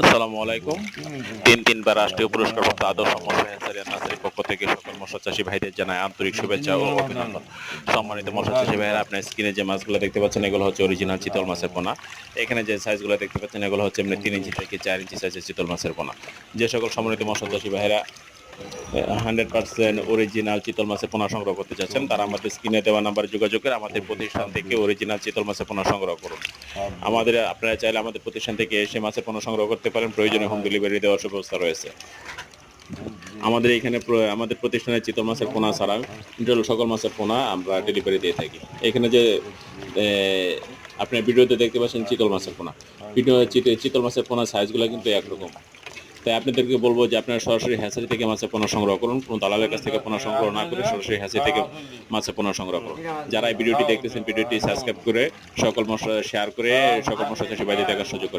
আসসালামু আলাইকুম। তিন তিনবার রাষ্ট্রীয় পুরস্কারপ্রাপ্ত আদর্শ মশা হ্যাচারি পক্ষ থেকে সকল মশা চাষী ভাইদের জানায় আন্তরিক শুভেচ্ছা ও অভিনন্দন। সম্মানিত মশা ভাইয়েরা, আপনার স্ক্রিনে যে মাছগুলো দেখতে পাচ্ছেন, এগুলো হচ্ছে অরিজিনাল চিতল মাছের পোনা। এখানে যে সাইজগুলো দেখতে পাচ্ছেন, এগুলো হচ্ছে এমনি তিন ইঞ্চি থেকে চার ইঞ্চি সাইজের চিতল মাছের পোনা। যে সকল সম্মানিত মশা চাষী ভাইরা হান্ড্রেড অরিজিনাল চিতল মাছের পোনা সংগ্রহ করতে চাচ্ছেন, তারা আমাদের স্ক্রিনে দেওয়া আমাদের প্রতিষ্ঠান থেকে অরিজিনাল চিতল মাছের পোনা সংগ্রহ করুন। আমাদের, আপনারা চাইলে আমাদের প্রতিষ্ঠান থেকে এসে মাছের পণ্য সংগ্রহ করতে পারেন, প্রয়োজনে হোম ডেলিভারি দেওয়ার সুব্যবস্থা রয়েছে। আমাদের এখানে আমাদের প্রতিষ্ঠানে চিতল মাছের পোনা ছাড়া সকল মাছের পোনা আমরা ডেলিভারি দিয়ে থাকি। এখানে যে আপনার ভিডিওতে দেখতে পাচ্ছেন চিতল মাছের পোনা। ভিডিও চিত- চিতল মাছের পোনা সাইজগুলো কিন্তু একরকম। তাই আপনাদেরকে বলব যে আপনারা সরাসরি হ্যাচারি থেকে মাছের পোনা সংগ্রহ করুন। কোনো দালালের কাছ থেকে পোনা সংগ্রহ না করে সরাসরি হ্যাচারি থেকে মাছের পোনা সংগ্রহ করুন। যারা এই ভিডিওটি দেখতেছেন, ভিডিওটি সাবস্ক্রাইব করে সকল মশলা শেয়ার করে সকল মশলা চাষি বাইরে দেখার সুযোগ